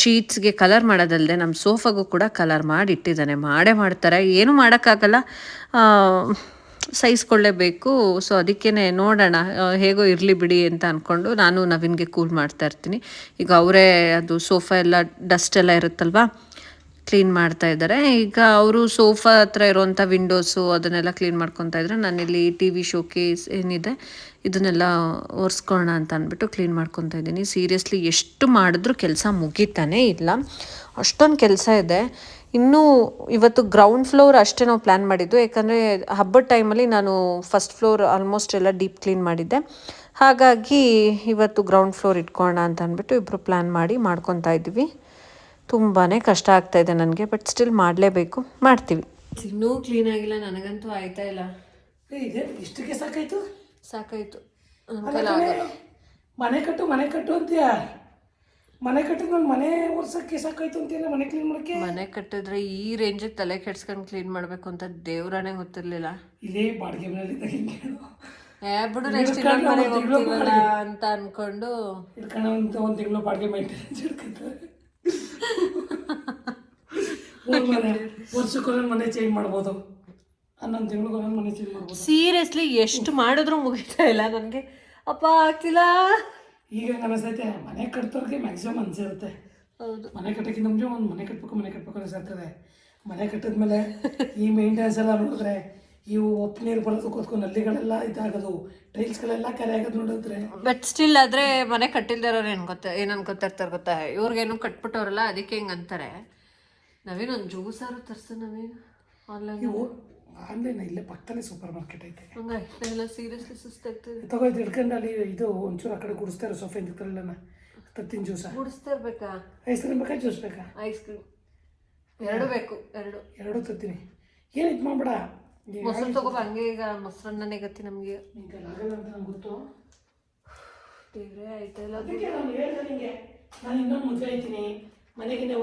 ಶೀಟ್ಸ್ಗೆ ಕಲರ್ ಮಾಡೋದಲ್ಲದೆ ನಮ್ಮ ಸೋಫಾಗೂ ಕೂಡ ಕಲರ್ ಮಾಡಿ ಇಟ್ಟಿದ್ದಾನೆ ಮಾಡೇ ಮಾಡ್ತಾರೆ. ಏನೂ ಮಾಡೋಕ್ಕಾಗಲ್ಲ. ಸಹಿಸ್ಕೊಳ್ಳೇಬೇಕು. ಸೊ ಅದಕ್ಕೇ ನೋಡೋಣ ಹೇಗೋ ಇರಲಿ ಬಿಡಿ ಅಂತ ಅಂದ್ಕೊಂಡು ನಾನು ನವೀನ್ಗೆ ಕೂಲ್ ಮಾಡ್ತಾ ಇರ್ತೀನಿ. ಈಗ ಅವರೇ ಅದು ಸೋಫಾ ಎಲ್ಲ ಡಸ್ಟ್ ಎಲ್ಲ ಇರುತ್ತಲ್ವಾ, ಕ್ಲೀನ್ ಮಾಡ್ತಾ ಇದ್ದಾರೆ. ಈಗ ಅವರು ಸೋಫಾ ಹತ್ರ ಇರುವಂಥ ವಿಂಡೋಸು ಅದನ್ನೆಲ್ಲ ಕ್ಲೀನ್ ಮಾಡ್ಕೊತಾ ಇದ್ದಾರೆ. ನಾನಿಲ್ಲಿ ಟಿ ವಿ ಶೋಕೇಸ್ ಏನಿದೆ, ಇದನ್ನೆಲ್ಲ ಒರೆಸ್ಕೊಳ್ಳೋಣ ಅಂತ ಅಂದ್ಬಿಟ್ಟು ಕ್ಲೀನ್ ಮಾಡ್ಕೊತಾ ಇದ್ದೀನಿ. ಸೀರಿಯಸ್ಲಿ ಎಷ್ಟು ಮಾಡಿದ್ರೂ ಕೆಲಸ ಮುಗಿತಾನೇ ಇಲ್ಲ. ಅಷ್ಟೊಂದು ಕೆಲಸ ಇದೆ. ಇನ್ನೂ ಇವತ್ತು ಗ್ರೌಂಡ್ ಫ್ಲೋರ್ ಅಷ್ಟೇ ನಾವು ಪ್ಲ್ಯಾನ್ ಮಾಡಿದ್ದು. ಯಾಕಂದರೆ ಹಬ್ಬದ ಟೈಮಲ್ಲಿ ನಾನು ಫಸ್ಟ್ ಫ್ಲೋರ್ ಆಲ್ಮೋಸ್ಟ್ ಎಲ್ಲ ಡೀಪ್ ಕ್ಲೀನ್ ಮಾಡಿದ್ದೆ. ಹಾಗಾಗಿ ಇವತ್ತು ಗ್ರೌಂಡ್ ಫ್ಲೋರ್ ಇಟ್ಕೊಳ್ಳೋಣ ಅಂತ ಅಂದ್ಬಿಟ್ಟು ಇಬ್ಬರು ಪ್ಲ್ಯಾನ್ ಮಾಡಿ ಮಾಡ್ಕೊತಾ ಇದ್ವಿ. ತುಂಬಾ ಕಷ್ಟ ಆಗ್ತಾ ಇದೆ ನನಗೆ ಬಟ್ ಸ್ಟಿಲ್ ಮಾಡಲೇಬೇಕು. ಮಾಡ್ತೀವಿ. ಇನ್ನೂ ಕ್ಲೀನ್ ಆಗಿಲ್ಲ ನನಗಂತೂ ಆಯ್ತಾ ಇಲ್ಲ. ಏ, ಇದೆ. ಇಷ್ಟಕ್ಕೆ ಸಾಕಾಯ್ತು? ಸಾಕಾಯ್ತು. ಮನೆ ಕಟ್ಟು ಮನೆ ಕಟ್ಟು ಅಂತೀಯ? ಮನೆ ಕಟ್ಟಿದ್ಮೇಲೆ ಮನೆ ಒರ್ಸಕ್ಕೆ ಸಾಕಾಯ್ತು ಅಂತೇಳಿ ಮನೆ ಕ್ಲೀನ್ ಮಾಡಕ್ಕೆ? ಮನೆ ಕಟ್ಟಿದ್ರೆ ಈ ರೇಂಜಿಗೆ ತಲೆ ಕೆಡ್ಸ್ಕೊಂಡು ಕ್ಲೀನ್ ಮಾಡಬೇಕು ಅಂತ ದೇವ್ರಾನೇ ಗೊತ್ತಿರಲಿಲ್ಲ. ಇಲ್ಲೇ ಬಾಡಿಗೆ ಮನೇಲಿ ಏ ಬಿಡು ನೆಕ್ಸ್ಟ್ ಇನ್ನೊಂದು ಮನೆಗೆ ಹೋಗ್ತೀವಲ್ಲ ಅಂತ ಅನ್ಕೊಂಡು. ಇಟ್ಕೊಂಡು ಒಂದು ಒಂದು ತಿಂಗಳು ಬಾಡಿಗೆ ಮೈಂಟೆನೆನ್ಸ್ ಒಂದ್ ಮನೆ ವರ್ಷಕ್ಕೊಂದೊಂದು ಮನೆ ಚೇಂಜ್ ಮಾಡ್ಬೋದು. ಹನ್ನೊಂದು ತಿಂಗಳಿಗೊಂದೊಂದು ಮನೆ ಚೇಂಜ್ ಮಾಡ್ಬೋದು. ಸೀರಿಯಸ್ಲಿ ಎಷ್ಟು ಮಾಡಿದ್ರು ಮುಗಿತಾ ಇಲ್ಲ ನನಗೆ ಅಪ್ಪ ಆಗ್ತಿಲ್ಲ. ಈಗ ಹಂಗೆ ಅನಿಸ್ತೈತೆ ಮನೆ ಕಟ್ತೋರ್ಗೆ ಮ್ಯಾಕ್ಸಿಮಮ್ ಅನ್ಸಿರುತ್ತೆ ಹೌದು. ಮನೆ ಕಟ್ಟೋಕ್ಕಿಂತ ಮುಂಚೆ ಒಂದು ಮನೆ ಕಟ್ಟಬೇಕು ಮನೆ ಕಟ್ಟಬೇಕು ಅನಿಸಿರ್ತದೆ ಮನೆ ಕಟ್ಟಿದ್ಮೇಲೆ ಈ ಮೇಂಟೆನೆನ್ಸ್ ಎಲ್ಲ ನೋಡಿದ್ರೆ ಇವು ಒಪ್ಪು ನೀರು ಬರೋದು ಕೂತ್ಕೊಂಡು ನಲ್ಲಿಗಳೆಲ್ಲ ಇದಾಗೋದು ಟೈಲ್ಸ್ಗಳೆಲ್ಲ ಕರೆ ಆಗೋದು ನೋಡಿದ್ರೆ. ಬಟ್ ಸ್ಟಿಲ್ ಆದ್ರೆ ಮನೆ ಕಟ್ಟಿಲ್ದಿರೋರು ಏನು ಗೊತ್ತ ಏನು ಅನ್ಕೊತಿರ್ತಾರೆ ಗೊತ್ತಾ? ಇವ್ರಿಗೇನು ಕಟ್ಬಿಟ್ಟವ್ರಲ್ಲ ಅದಕ್ಕೆ ಹಿಂಗೆ ಅಂತಾರೆ. ನವೀನ್ ಒಂದು ಜ್ಯೂಸಾರು ತರ್ಸು ನವೀನ್ ಆನ್ಲೈನ್ ಆನ್ಲೈನ್ ಇಲ್ಲೇ ಪಕ್ಕದಲ್ಲೇ ಸೂಪರ್ ಮಾರ್ಕೆಟ್ ಐತೆ. ಹಂಗಾಗಿ ಸೀರಿಯಸ್ಲಿ ಸುಸ್ತಾಗ್ತದೆ ತಗೋಯ್ತು ಹಿಡ್ಕೊಂಡು ಅಲ್ಲಿ ಇದು ಒಂಚೂರು ಆ ಕಡೆ ಗುಡಿಸ್ತಾರೆ ಸೋಫೆ ಇರ್ತಾರಲ್ಲ ತತ್ತಿನ ಜ್ಯೂಸ ಗುಡಿಸ್ತಾ ಇರ್ಬೇಕಾ? ಐಸ್ ಕ್ರೀಮ್ ಬೇಕಾ ಜ್ಯೂಸ್ ಬೇಕಾ? ಐಸ್ ಕ್ರೀಮ್ ಎರಡು ಬೇಕು ಎರಡು. ಎರಡು ತತ್ತೀನಿ. ಏನು ಇದು ಮಾಡ್ಬೇಡ? ಮೊಸರು ತಗೋಬ ಹಂಗೆ ಈಗ ಮೊಸರನ್ನೇ ಗತಿ ನಮಗೆ. ಈಗ ಆಗಲ್ಲ ಅಂತ ನಂಗೆ ಗೊತ್ತು. ದೇವ್ರೆ ಆಯ್ತಲ್ಲ ಇಲ್ಲ? ನಾನು ಇನ್ನೊಂದು ಮುಂಚೆ ಆಯ್ತೀನಿ. ಮನೆಗಿನೇ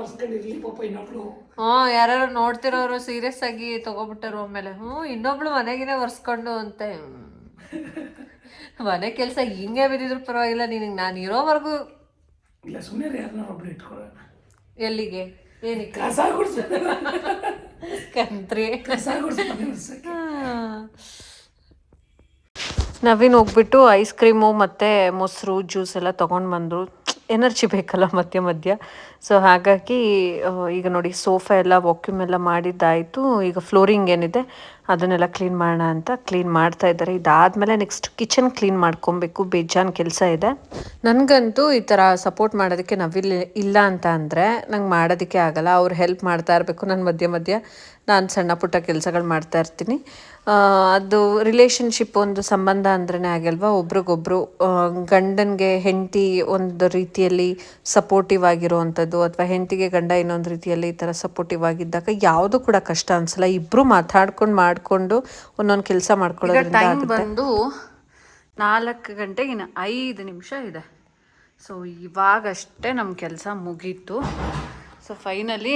ಪಾಪ ಇನ್ನೊಬ್ಳು. ಯಾರು ನೋಡ್ತಿರೋರು ಸೀರಿಯಸ್ ಆಗಿ ತಗೋಬಿಟ್ಟಾರು ಆಮೇಲೆ. ಹ್ಞೂ ಇನ್ನೊಬ್ಳು ಮನೆಗಿನೇ ಒರ್ಸ್ಕೊಂಡು ಅಂತೆ. ಮನೆ ಕೆಲಸ ಹಿಂಗೆ ಬಿದ್ದಿದ್ರು ಪರವಾಗಿಲ್ಲ ನಿನಗೆ ನಾನು ಇರೋವರೆಗೂ. ಇಲ್ಲ ಸುಮ್ಮನೆ ಯಾರನ್ನ ಇಟ್ಕೊಳ್ಳೋಣ. ಎಲ್ಲಿಗೆ? ಏನಕ್ಕೆ? ಕಸ ಕಂತ್ರಿ. ಕಸ ನವೀನ್ ಹೋಗ್ಬಿಟ್ಟು ಐಸ್ ಕ್ರೀಮು ಮತ್ತು ಮೊಸರು ಜ್ಯೂಸ್ ಎಲ್ಲ ತೊಗೊಂಡು ಬಂದರು. ಎನರ್ಜಿ ಬೇಕಲ್ಲ ಮಧ್ಯ ಮಧ್ಯ. ಸೊ ಹಾಗಾಗಿ ಈಗ ನೋಡಿ ಸೋಫಾ ಎಲ್ಲ ವಾಕ್ಯೂಮ್ ಎಲ್ಲ ಮಾಡಿದ್ದಾಯಿತು. ಈಗ ಫ್ಲೋರಿಂಗ್ ಏನಿದೆ, ಅದನ್ನೆಲ್ಲ ಕ್ಲೀನ್ ಮಾಡೋಣ ಅಂತ ಕ್ಲೀನ್ ಮಾಡ್ತಾ ಇದ್ದಾರೆ. ಇದಾದಮೇಲೆ ನೆಕ್ಸ್ಟ್ ಕಿಚನ್ ಕ್ಲೀನ್ ಮಾಡ್ಕೊಬೇಕು. ಬೇಜಾನ್ ಕೆಲಸ ಇದೆ. ನನಗಂತೂ ಈ ಥರ ಸಪೋರ್ಟ್ ಮಾಡೋದಕ್ಕೆ ನಾವಿಲ್ಲ ಇಲ್ಲ ಅಂತ ಅಂದರೆ ನಂಗೆ ಮಾಡೋದಕ್ಕೆ ಆಗಲ್ಲ. ಅವ್ರು ಹೆಲ್ಪ್ ಮಾಡ್ತಾ ಇರಬೇಕು ನಾನು ಮಧ್ಯ ಮಧ್ಯ. ನಾನು ಸಣ್ಣ ಪುಟ್ಟ ಕೆಲಸಗಳು ಮಾಡ್ತಾ ಇರ್ತೀನಿ. ಅದು ರಿಲೇಷನ್ಶಿಪ್ ಒಂದು ಸಂಬಂಧ ಅಂದ್ರೇ ಆಗಲ್ವಾ ಒಬ್ರಿಗೊಬ್ರು ಗಂಡನಿಗೆ ಹೆಂಡತಿ ಒಂದು ರೀತಿಯಲ್ಲಿ ಸಪೋರ್ಟಿವ್ ಆಗಿರುವಂಥದ್ದು ಅಥವಾ ಹೆಂಡತಿಗೆ ಗಂಡ ಇನ್ನೊಂದು ರೀತಿಯಲ್ಲಿ ಈ ಥರ ಸಪೋರ್ಟಿವ್ ಆಗಿದ್ದಾಗ ಯಾವುದು ಕೂಡ ಕಷ್ಟ ಅನ್ಸಲ್ಲ. ಇಬ್ಬರು ಮಾತಾಡ್ಕೊಂಡು ಮಾಡಿಕೊಂಡು ಒಂದೊಂದು ಕೆಲಸ ಮಾಡ್ಕೊಳ್ಳೋದ್ರಿಂದ ಬಂದು ನಾಲ್ಕು ಗಂಟೆಗಿನ ಐದು ನಿಮಿಷ ಇದೆ. ಸೊ ಇವಾಗಷ್ಟೇ ನಮ್ಮ ಕೆಲಸ ಮುಗೀತು. ಸೊ ಫೈನಲಿ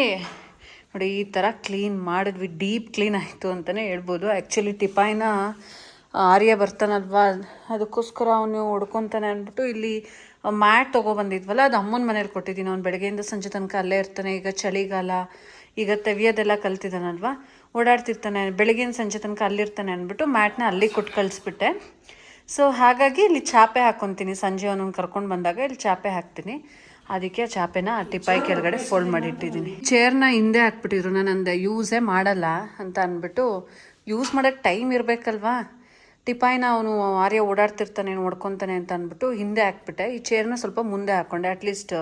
ನೋಡಿ, ಈ ಥರ ಕ್ಲೀನ್ ಮಾಡಿದ್ವಿ ಡೀಪ್ ಕ್ಲೀನ್ ಆಯಿತು ಅಂತಲೇ ಹೇಳ್ಬೋದು. ಆ್ಯಕ್ಚುಲಿ ಟಿಪಾಯಿನ ಆರ್ಯ ಬರ್ತಾನಲ್ವಾ? ಅದಕ್ಕೋಸ್ಕರ ಅವನು ಹೊಡ್ಕೊತಾನೆ ಅಂದ್ಬಿಟ್ಟು ಇಲ್ಲಿ ಮ್ಯಾಟ್ ತೊಗೊಬಂದಿದ್ವಲ್ಲ ಅದು ಅಮ್ಮನ ಮನೇಲಿ ಕೊಟ್ಟಿದ್ದೀನಿ. ಅವ್ನು ಬೆಳಗ್ಗೆಯಿಂದ ಸಂಜೆ ತನಕ ಅಲ್ಲೇ ಇರ್ತಾನೆ. ಈಗ ಚಳಿಗಾಲ, ಈಗ ತೆವಿಯೋದೆಲ್ಲ ಕಲ್ತಿದ್ದಾನಲ್ವಾ? ಓಡಾಡ್ತಿರ್ತಾನೆ. ಬೆಳಗಿನ ಸಂಜೆ ತನಕ ಅಲ್ಲಿರ್ತಾನೆ ಅಂದ್ಬಿಟ್ಟು ಮ್ಯಾಟ್ನ ಅಲ್ಲಿ ಕೊಟ್ಟು ಕಳಿಸ್ಬಿಟ್ಟೆ. ಸೊ ಹಾಗಾಗಿ ಇಲ್ಲಿ ಚಾಪೆ ಹಾಕ್ಕೊತೀನಿ ಸಂಜೆ ಅವನನ್ನು ಕರ್ಕೊಂಡು ಬಂದಾಗ ಇಲ್ಲಿ ಚಾಪೆ ಹಾಕ್ತೀನಿ. ಅದಕ್ಕೆ ಚಾಪೆನ ಆ ಟಿಪಾಯಿ ಕೆಳಗಡೆ ಫೋಲ್ಡ್ ಮಾಡಿ ಇಟ್ಟಿದ್ದೀನಿ ಚೇರ್ನ ಹಿಂದೆ ಹಾಕ್ಬಿಟ್ಟಿದ್ರು. ನಾನು ಅಂದೆ ಯೂಸೇ ಮಾಡಲ್ಲ ಅಂತ ಅಂದ್ಬಿಟ್ಟು ಯೂಸ್ ಮಾಡೋಕ್ಕೆ ಟೈಮ್ ಇರಬೇಕಲ್ವಾ? ಟಿಪಾಯಿನ ಅವನು ಆರ್ಯ ಓಡಾಡ್ತಿರ್ತಾನೆ, ನೋಡ್ಕೊತಾನೆ ಅಂತ ಅಂದ್ಬಿಟ್ಟು ಹಿಂದೆ ಹಾಕ್ಬಿಟ್ಟೆ. ಈ ಚೇರ್ನ ಸ್ವಲ್ಪ ಮುಂದೆ ಹಾಕ್ಕೊಂಡೆ ಅಟ್ಲೀಸ್ಟ್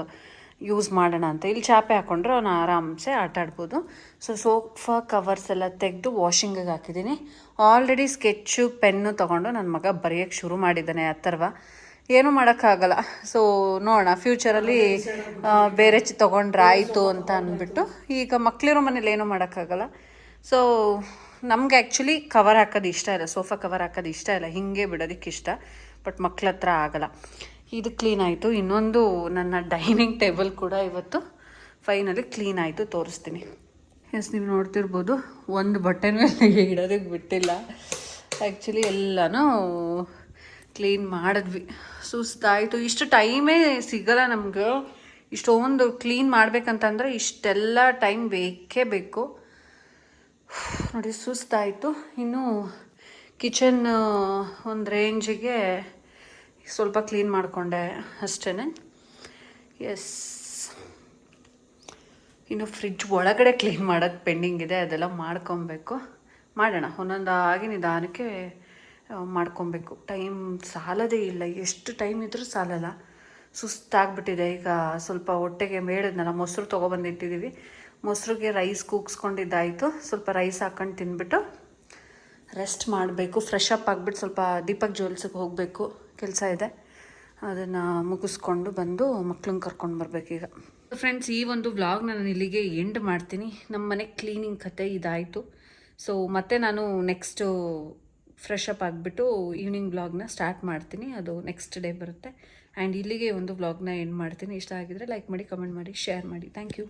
ಯೂಸ್ ಮಾಡೋಣ ಅಂತ. ಇಲ್ಲಿ ಚಾಪೆ ಹಾಕ್ಕೊಂಡ್ರೆ ಅವನು ಆರಾಮ್ಸೆ ಆಟ ಆಡ್ಬೋದು. ಸೊ ಸೋಫಾ ಕವರ್ಸ್ ಎಲ್ಲ ತೆಗೆದು ವಾಷಿಂಗಿಗೆ ಹಾಕಿದ್ದೀನಿ. ಆಲ್ರೆಡಿ ಸ್ಕೆಚ್ಚು ಪೆನ್ನು ತೊಗೊಂಡು ನನ್ನ ಮಗ ಬರೆಯೋಕ್ಕೆ ಶುರು ಮಾಡಿದ್ದಾನೆ ಅಥರ್ವ ಏನೂ ಮಾಡೋಕ್ಕಾಗಲ್ಲ. ಸೊ ನೋಡೋಣ. ಫ್ಯೂಚರಲ್ಲಿ ಬೇರೆ ಚಿ ತೊಗೊಂಡ್ರೆ ಆಯಿತು ಅಂತ ಅಂದ್ಬಿಟ್ಟು ಈಗ ಮಕ್ಕಳಿರೋ ಮನೇಲಿ ಏನೂ ಮಾಡೋಕ್ಕಾಗಲ್ಲ. ಸೊ ನಮ್ಗೆ ಆ್ಯಕ್ಚುಲಿ ಕವರ್ ಹಾಕೋದು ಇಷ್ಟ ಇಲ್ಲ. ಸೋಫಾ ಕವರ್ ಹಾಕೋದು ಇಷ್ಟ ಇಲ್ಲ. ಹಿಂಗೆ ಬಿಡೋದಕ್ಕೆ ಇಷ್ಟ. ಬಟ್ ಮಕ್ಳ ಹತ್ರ ಆಗಲ್ಲ. ಇದು ಕ್ಲೀನ್ ಆಯಿತು. ಇನ್ನೊಂದು ನನ್ನ ಡೈನಿಂಗ್ ಟೇಬಲ್ ಕೂಡ ಇವತ್ತು ಫೈನಲಿ ಕ್ಲೀನ್ ಆಯಿತು. ತೋರಿಸ್ತೀನಿ. ಎಸ್ ನೀವು ನೋಡ್ತಿರ್ಬೋದು. ಒಂದು ಬಟ್ಟೆನೂ ಇಡೋದಕ್ಕೆ ಬಿಟ್ಟಿಲ್ಲ. ಆ್ಯಕ್ಚುಲಿ ಎಲ್ಲನೂ ಕ್ಲೀನ್ ಮಾಡಿದ್ವಿ. ಸುಸ್ತಾಯಿತು. ಇಷ್ಟು ಟೈಮೇ ಸಿಗಲ್ಲ ನಮ್ಗೆ. ಇಷ್ಟೊಂದು ಕ್ಲೀನ್ ಮಾಡಬೇಕಂತಂದರೆ ಇಷ್ಟೆಲ್ಲ ಟೈಮ್ ಬೇಕೇ ಬೇಕು. ನೋಡಿ, ಸುಸ್ತಾಯಿತು. ಇನ್ನು ಕಿಚನ್ ಒಂದು ರೇಂಜಿಗೆ ಸ್ವಲ್ಪ ಕ್ಲೀನ್ ಮಾಡಿಕೊಂಡೆ ಅಷ್ಟೇ ಎಸ್ ಇನ್ನು ಫ್ರಿಜ್ ಒಳಗಡೆ ಕ್ಲೀನ್ ಮಾಡೋದು ಪೆಂಡಿಂಗ್ ಇದೆ. ಅದೆಲ್ಲ ಮಾಡ್ಕೊಬೇಕು. ಮಾಡೋಣ. ಒಂದೊಂದಾಗಿ ನಿಧಾನಕ್ಕೆ ಮಾಡ್ಕೊಬೇಕು. ಟೈಮ್ ಸಾಲದೇ ಇಲ್ಲ. ಎಷ್ಟು ಟೈಮ್ ಇದ್ರೂ ಸಾಲಲ್ಲ. ಸುಸ್ತಾಗ್ಬಿಟ್ಟಿದೆ. ಈಗ ಸ್ವಲ್ಪ ಹೊಟ್ಟೆಗೆ ಮೇಳದ್ನಲ್ಲ ಮೊಸರು ತೊಗೊಬಂದಿಟ್ಟಿದ್ದೀವಿ ಮೊಸರಿಗೆ ರೈಸ್ ಕೂಗ್ಸ್ಕೊಂಡಿದ್ದಾಯಿತು. ಸ್ವಲ್ಪ ರೈಸ್ ಹಾಕ್ಕೊಂಡು ತಿಂದ್ಬಿಟ್ಟು ರೆಸ್ಟ್ ಮಾಡಬೇಕು. ಫ್ರೆಶ್ ಅಪ್ ಆಗಿಬಿಟ್ಟು ಸ್ವಲ್ಪ ದೀಪಕ್ ಜ್ಯುವೆಲ್ಸಿಗೆ ಹೋಗಬೇಕು. ಕೆಲಸ ಇದೆ. ಅದನ್ನು ಮುಗಿಸ್ಕೊಂಡು ಬಂದು ಮಕ್ಳನ್ನ ಕರ್ಕೊಂಡು ಬರಬೇಕೀಗ ಫ್ರೆಂಡ್ಸ್ ಈ ಒಂದು ವ್ಲಾಗ್ನ ನಾನು ಇಲ್ಲಿಗೆ ಎಂಡ್ ಮಾಡ್ತೀನಿ. ನಮ್ಮ ಮನೆ ಕ್ಲೀನಿಂಗ್ ಕತೆ ಇದಾಯಿತು. ಸೊ ಮತ್ತೆ ನಾನು ನೆಕ್ಸ್ಟು ಫ್ರೆಶ್ ಅಪ್ ಆಗಿಬಿಟ್ಟು ಈವ್ನಿಂಗ್ ಬ್ಲಾಗ್ನ ಸ್ಟಾರ್ಟ್ ಮಾಡ್ತೀನಿ. ಅದು ನೆಕ್ಸ್ಟ್ ಡೇ ಬರುತ್ತೆ. ಆ್ಯಂಡ್ ಇಲ್ಲಿಗೆ ಒಂದು ವ್ಲಾಗ್ನ ಎಂಡ್ ಮಾಡ್ತೀನಿ. ಇಷ್ಟ ಆಗಿದ್ರೆ ಲೈಕ್ ಮಾಡಿ ಕಮೆಂಟ್ ಮಾಡಿ ಶೇರ್ ಮಾಡಿ. Thank you